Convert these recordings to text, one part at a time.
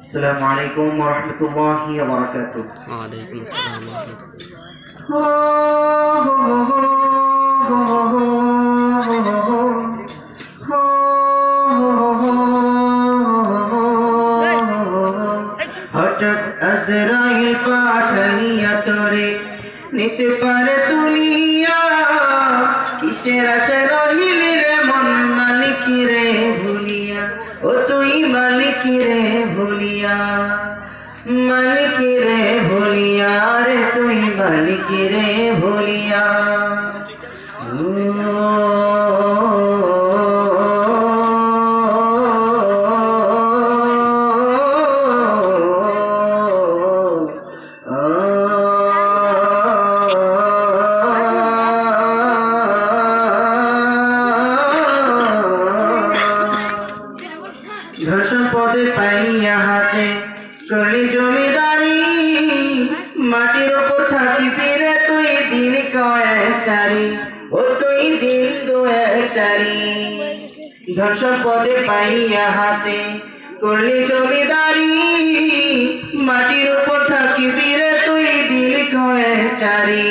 السلام عليكم ورحمة الله وبركاته ওয়ালাইকুম আসসালাম ওয়া রাহমাতুল্লাহ। হঠাৎ আজরাইল পাঠাইয়া তোরে নিতে পারে তুলিয়া কিসের আশা রহিলি मालिक रे भोलिया की रे भोलिया रे तू ही की रे भोलिया। ধর্ষণ পদে পাইয়া হাতে করলি জমিদারি, মাটির ওপর থাকি ফিরে, তুই দিন কয়েক চারি, ও তুই দিন দুয়েক চারি। ধর্ষণ পদে পাইয়া হাতে করলি জমিদারি, মাটির ওপর থাকি ফিরে, তুই দিন কয়েক চারি,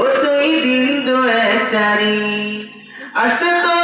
ও তুই দিন দুয়েক চারি। আসতে তো